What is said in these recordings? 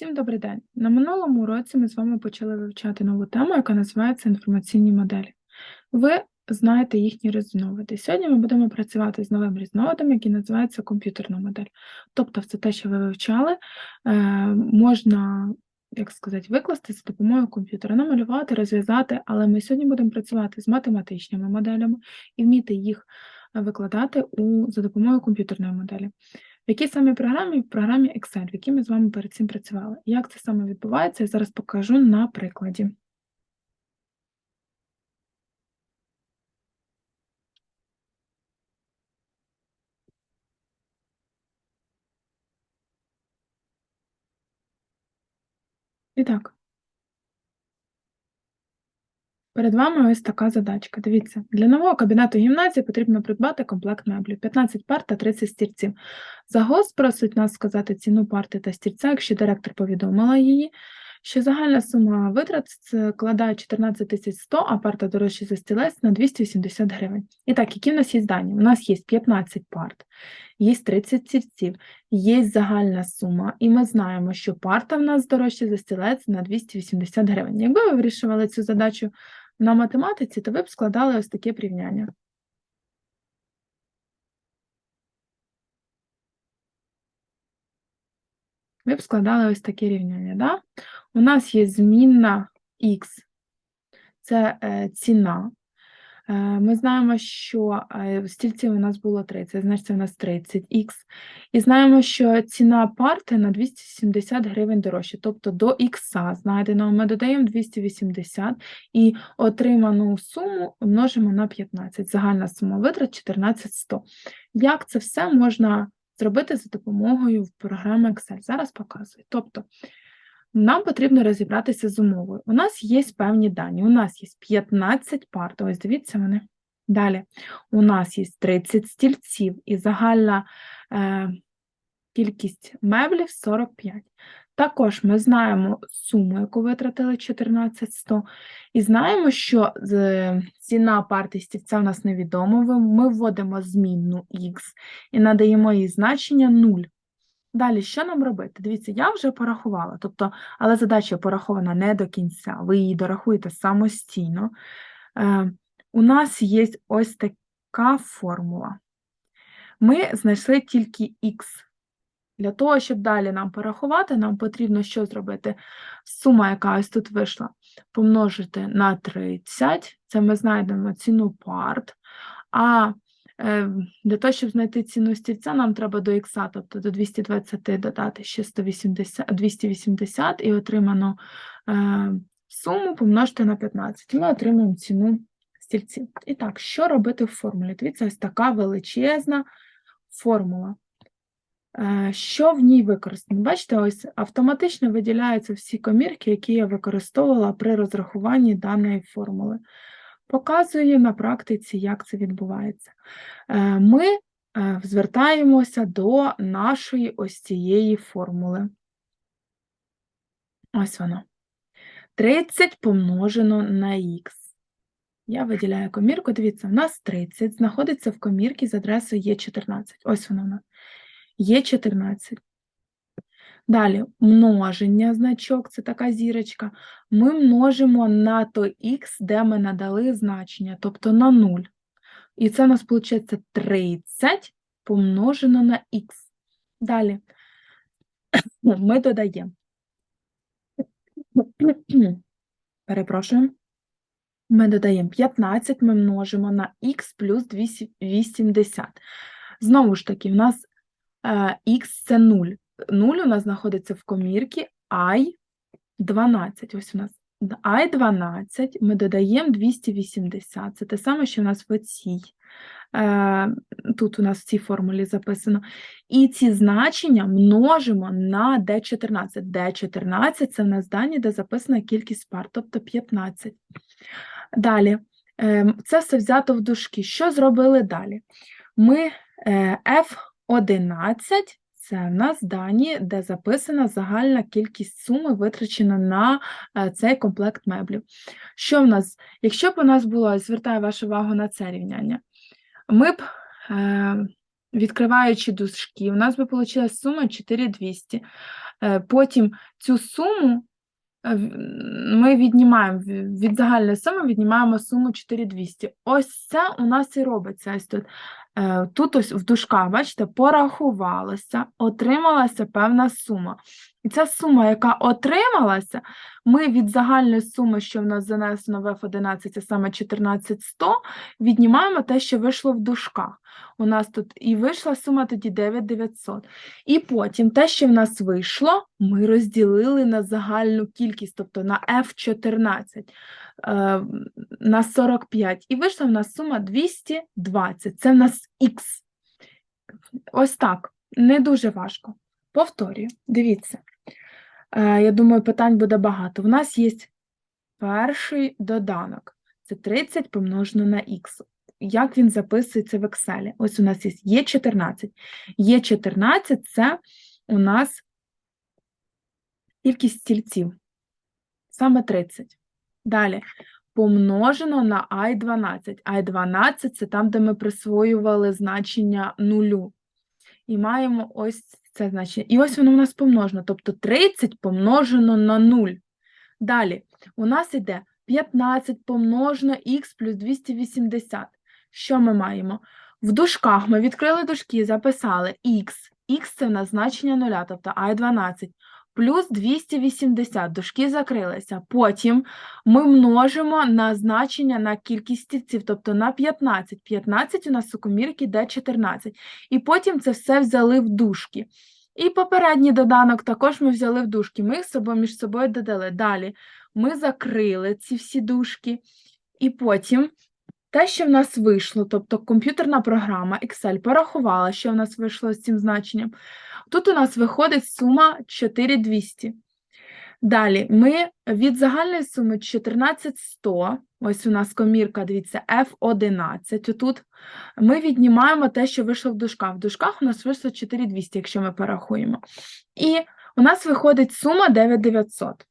Всім добрий день. На минулому уроці ми з вами почали вивчати нову тему, яка називається інформаційні моделі. Ви знаєте їхні різновиди. Сьогодні ми будемо працювати з новим різновидом, який називається комп'ютерна модель. Тобто, все те, що ви вивчали, е, можна, як сказати, викласти за допомогою комп'ютера, намалювати, розв'язати, але ми сьогодні будемо працювати з математичними моделями і вміти їх викладати у, за допомогою комп'ютерної моделі. В якій саме програмі? В програмі Excel, в якій ми з вами перед цим працювали. Як це саме відбувається, я зараз покажу на прикладі. І так. Перед вами ось така задачка. Дивіться, для нового кабінету гімназії потрібно придбати комплект меблів, 15 пар та 30 стільців. Загос просить нас сказати ціну парти та стільця, якщо директор повідомила її, що загальна сума витрат складає 14 100, а парта дорожчий за стілець на 280 гривень. І так, які в нас є дані? У нас є 15 парт, є 30 стільців, є загальна сума, і ми знаємо, що парта в нас дорожча за стілець на 280 гривень. Якби ви вирішували цю задачу на математиці, то ви б складали ось таке порівняння. Ви б складали ось таке рівняння. Да? У нас є змінна х, це е, ціна. Е, ми знаємо, що е, стільців у нас було 30, значить це у нас 30х. І знаємо, що ціна парти на 270 гривень дорожче. Тобто до х знайденого ми додаємо 280 і отриману суму множимо на 15. Загальна сума витрат 14100. Як це все можна зробити за допомогою програми Excel? Зараз показую. Тобто, нам потрібно розібратися з умовою. У нас є певні дані. У нас є 15 пар, ось дивіться вони. Далі, у нас є 30 стільців і загальна е, кількість меблів 45. Також ми знаємо суму, яку витратили 14100, і знаємо, що ціна парти стільця в нас невідома. Ми вводимо змінну х і надаємо їй значення 0. Далі, що нам робити? Дивіться, я вже порахувала, тобто, але задача порахована не до кінця, ви її дорахуєте самостійно. Е, У нас є ось така формула. Ми знайшли тільки х. Для того, щоб далі нам порахувати, нам потрібно що зробити? Сума, яка ось тут вийшла, помножити на 30, це ми знайдемо ціну парт. А для того, щоб знайти ціну стільця, нам треба до х, тобто до 220 додати ще 180, 280 і отриману е, суму помножити на 15. Ми отримаємо ціну стільців. І так, що робити в формулі? Дивіться, ось така величезна формула. Е, що в ній використано? Бачите, ось автоматично виділяються всі комірки, які я використовувала при розрахуванні даної формули показую на практиці, як це відбувається. Е, ми е, звертаємося до нашої ось цієї формули. Ось вона. 30 помножено на х. Я виділяю комірку. Дивіться, в нас 30 знаходиться в комірці з адресою Е 14. Ось вона. Є 14. Далі множення значок, це така зірочка. Ми множимо на той х, де ми надали значення, тобто на 0. І це у нас виходить 30 помножено на х. Далі ми додаємо. Перепрошую. Ми додаємо 15, ми множимо на х плюс 280. Знову ж таки, в нас х е, це 0. 0 у нас знаходиться в комірці I 12. Ось у нас I 12, ми додаємо 280. Це те саме, що у нас в цій. Е, тут у нас в цій формулі записано. І ці значення множимо на D14. D14 це в нас дані, де записана кількість пар, тобто 15. Далі, ем, це все взято в дужки. Що зробили далі? Ми е, F11 це в нас дані, де записана загальна кількість суми, витрачена на е, цей комплект меблів. Що в нас, якщо б у нас було, звертаю вашу увагу на це рівняння, ми б, е, відкриваючи дужки, у нас би вийшла сума 4200. Е, Потім цю суму ми віднімаємо від загальної суми, віднімаємо суму 4200. Ось це у нас і робиться ось тут. Е, Тут ось в дужках, бачите, порахувалося, отрималася певна сума. І ця сума, яка отрималася, ми від загальної суми, що в нас занесено в F11, це саме 14100, віднімаємо те, що вийшло в дужках. У нас тут і вийшла сума тоді 9900. І потім те, що в нас вийшло, ми розділили на загальну кількість, тобто на F14, е, на 45. І вийшла в нас сума 220. Це в нас Х. Ось так. Не дуже важко. Повторюю, дивіться. Е, Я думаю, питань буде багато. У нас є перший доданок. Це 30 помножено на х. Як він записується в Excel? Ось у нас є Є14. Є14 – це у нас кількість стільців. Саме 30. Далі. Помножено на i12. i12 – це там, де ми присвоювали значення нулю. І маємо ось це значення. І ось воно у нас помножено. Тобто 30 помножено на 0. Далі, у нас іде 15 помножено х плюс 280. Що ми маємо? В дужках ми відкрили дужки, записали х. х – це в нас значення нуля, тобто i12. Плюс 280, дужки закрилися. Потім ми множимо на значення на кількість стільців, тобто на 15. 15 у нас у комірки йде 14. І потім це все взяли в дужки. І попередній доданок також ми взяли в дужки. Ми їх собою між собою додали. Далі ми закрили ці всі дужки. І потім те, що в нас вийшло, тобто комп'ютерна програма Excel порахувала, що в нас вийшло з цим значенням. Тут у нас виходить сума 4200. Далі ми від загальної суми 14100, ось у нас комірка, дивіться, F11, отут, ми віднімаємо те, що вийшло в дужках. В дужках у нас вийшло 4200, якщо ми порахуємо. І у нас виходить сума 9900.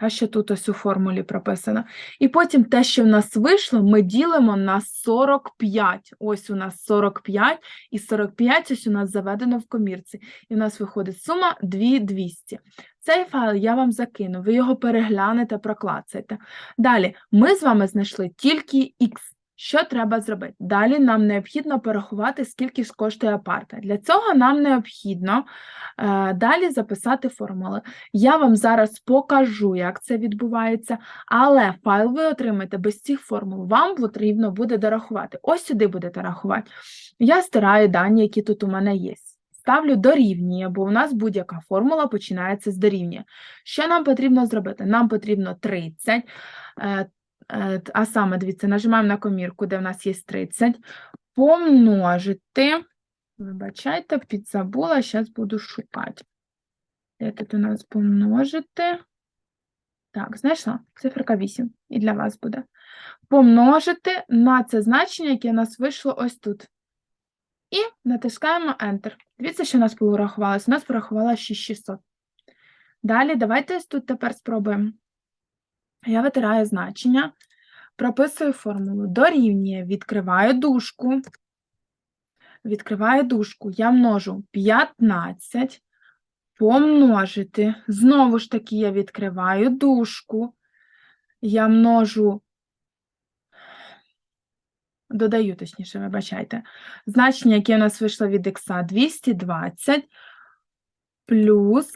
Та, що тут ось у формулі прописано. І потім те, що в нас вийшло, ми ділимо на 45. Ось у нас 45, і 45 ось у нас заведено в комірці. І в нас виходить сума 2200. Цей файл я вам закину, ви його переглянете, проклацаєте. Далі, ми з вами знайшли тільки Х. Що треба зробити? Далі нам необхідно порахувати, скільки ж коштує парта. Для цього нам необхідно е, далі записати формули. Я вам зараз покажу, як це відбувається, але файл ви отримаєте без цих формул. Вам потрібно буде дорахувати. Ось сюди будете рахувати. Я стираю дані, які тут у мене є. Ставлю дорівнює, бо у нас будь-яка формула починається з дорівнює. Що нам потрібно зробити? Нам потрібно 30, е, е, а саме, дивіться, нажимаємо на комірку, де в нас є 30, помножити, вибачайте, підзабула, зараз буду шукати. Де тут у нас помножити? Так, знайшла. Циферка 8. І для вас буде. Помножити на це значення, яке у нас вийшло ось тут. І натискаємо Enter. Дивіться, що у нас порахувалося. У нас порахувалося 6600. Далі давайте тут тепер спробуємо. Я витираю значення, прописую формулу. Дорівнює, відкриваю дужку. Відкриваю дужку. Я множу 15 помножити. Знову ж таки, я відкриваю дужку. Я множу, додаю, точніше, вибачайте, значення, яке у нас вийшло від х 220 плюс,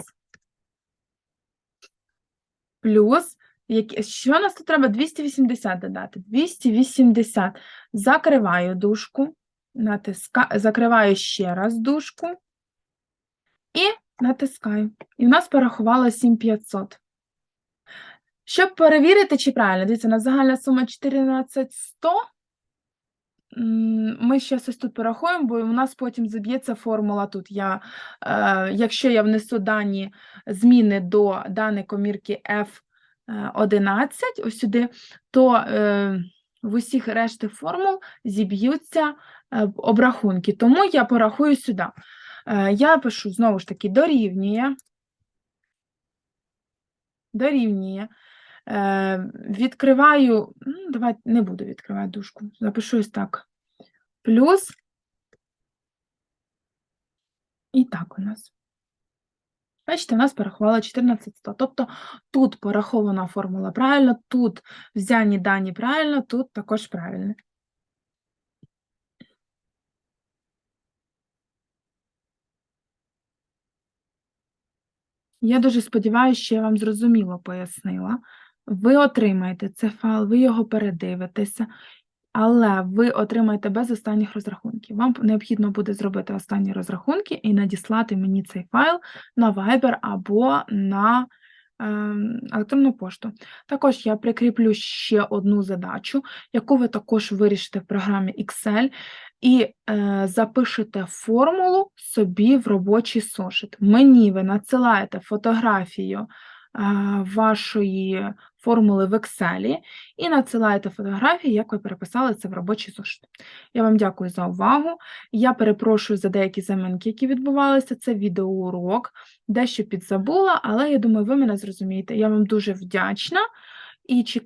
плюс, які- що нас тут треба? 280 додати. 280. Закриваю дужку, натиска, закриваю ще раз дужку і натискаю. І в нас порахувало 7500. Щоб перевірити, чи правильно, дивіться, у загальна сума 14100. Ми ще ось тут порахуємо, бо у нас потім заб'ється формула тут. Я, е, якщо я внесу дані зміни до даної комірки F11, ось сюди, то е, в усіх решти формул зіб'ються е, обрахунки. Тому я порахую сюди. Е, я пишу знову ж таки дорівнює. Дорівнює. Відкриваю, ну, давайте не буду відкривати дужку, запишу ось так. Плюс. І так у нас. Бачите, нас порахувала 14100. Тобто тут порахована формула правильно, тут взяні дані правильно, тут також правильно. Я дуже сподіваюся, що я вам зрозуміло пояснила. Ви отримаєте цей файл, ви його передивитеся, але ви отримаєте без останніх розрахунків. Вам необхідно буде зробити останні розрахунки і надіслати мені цей файл на Viber або на ем, електронну пошту. Також я прикріплю ще одну задачу, яку ви також вирішите в програмі Excel, і е, запишете формулу собі в робочий зошит. Мені ви надсилаєте фотографію вашої формули в Excel і надсилаєте фотографії, як ви переписали це в робочий зошит. Я вам дякую за увагу. Я перепрошую за деякі заминки, які відбувалися. Це відеоурок, дещо підзабула, але я думаю, ви мене зрозумієте. Я вам дуже вдячна і чекаю.